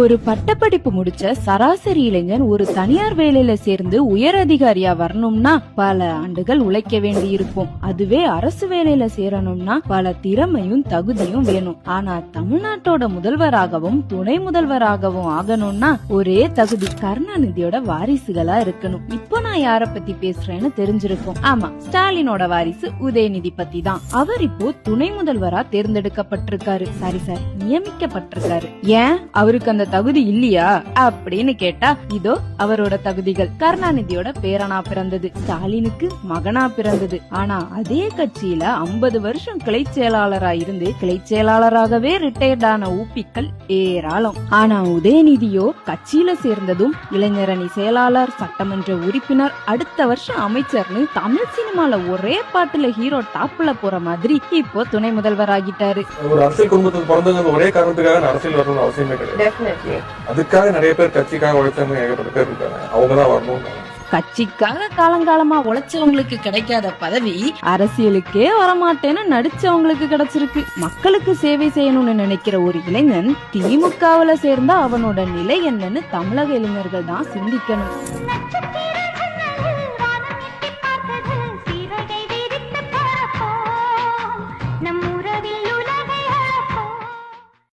ஒரு பட்டப்படிப்பு முடிச்ச சராசரி இளைஞன் ஒரு தனியார் வேலையில சேர்ந்து உயர் அதிகாரியா வரணும்னா பல ஆண்டுகள் உழைக்க வேண்டி இருக்கும் அதுவே அரசு வேலையில சேரணும்னா பல திறமையும் தகுதியும் வேணும். ஆனா தமிழ்நாட்டோட முதல்வராகவும் துணை முதல்வராகவும் ஆகணும்னா ஒரே தகுதி கருணாநிதியோட வாரிசுகளா இருக்கணும். இப்போ நான் யார பத்தி பேசுறேன்னு தெரிஞ்சிருக்கும். ஆமா ஸ்டாலினோட வாரிசு உதயநிதி பத்தி தான். அவர் இப்போ துணை முதல்வரா தேர்ந்தெடுக்கப்பட்டிருக்காரு. Sorry sir நியமிக்கப்பட்டிருக்காரு. ஏன்? அவருக்கு அந்த தகுதி இல்லையா அப்படின்னு கேட்டா இதோ அவரோட தகுதிகள். கருணாநிதியோட பேரனா பிறந்தது. ஸ்டாலினுக்கு மகனா பிறந்தது. ஆனா அதே கட்சியில 50 வருஷம் கிளை செயலாளரா இருந்து கிளை செயலாளராகவே ரிட்டையர்ட் ஆன ஊப்பிக்கள் ஏராளம். ஆனா உதயநிதியோ கட்சியில சேர்ந்ததும் இளைஞரணி செயலாளர் சட்டமன்ற உறுப்பினர் அடுத்த வருஷம் அமைச்சர்னு தமிழ் சினிமால ஒரே பாட்டுல ஹீரோ டாப்ல போற மாதிரி இப்போ துணை முதல்வர் ஆகிட்டாரு. ஒரு அரசியல் குடும்பத்துக்கு பிறந்தவங்க ஒரே காரணத்துக்காக அரசியல் வரணும்னு அவசியமே கிடையாது. இருக்கு அதுக்காக நிறைய பேர் கட்சிக்காக உழைச்சவங்க ஏகப்பட்ட பேர் இருக்காங்க. அவங்க தான் வரணும் கட்சிக்காக காலங்காலமா உழைச்சவங்களுக்கு கிடைக்காத பதவி அரசியலுக்கே வரமாட்டேன்னு நடிச்சவங்களுக்கு கிடைச்சிருக்கு. மக்களுக்கு சேவை செய்யணும்னு நினைக்கிற ஒரு இளைஞன் திமுகவுல சேர்ந்தா அவனோட நிலை என்னன்னு தமிழக இளைஞர்கள் தான் சிந்திக்கணும்.